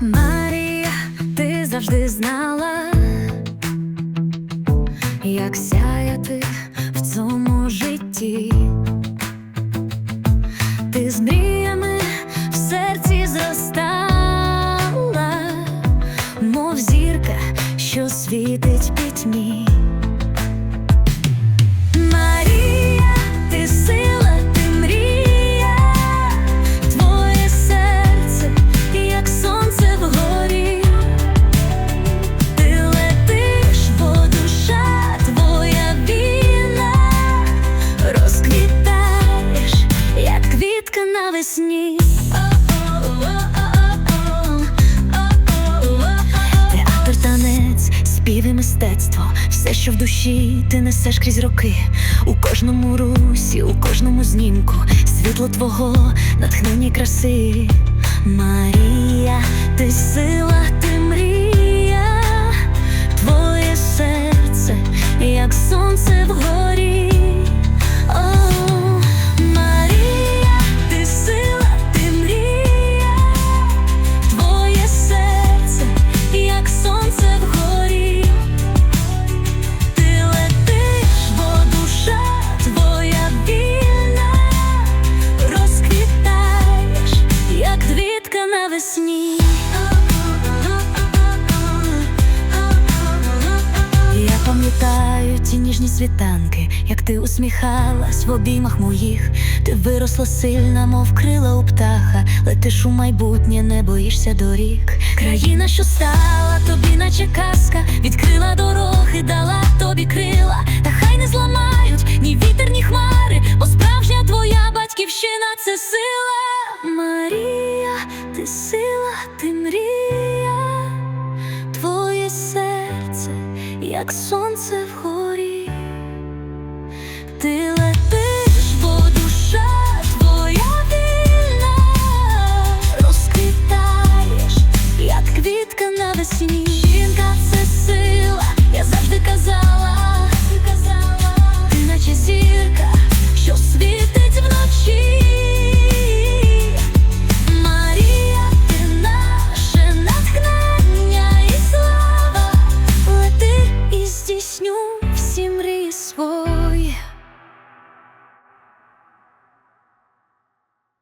Марія, ти завжди знала, як сяяти в цьому житті. Ти з квітка навесні. Театр, танець, спів і мистецтво, все, що в душі ти несеш крізь роки, у кожному русі, у кожному знімку, світло твого, натхнення краси. Марія, ти сила, ти квітка навесні. Я пам'ятаю ті ніжні світанки, як ти усміхалась в обіймах моїх. Ти виросла сильна, мов крила у птаха, летиш у майбутнє, не боїшся доріг. Країна, що стала тобі, наче казка, відкрила дороги, як сонце вгорі, ти летиш, бо душа твоя вільна, розквітаєш, як квітка навесні. Жінка це сила, я завжди казала.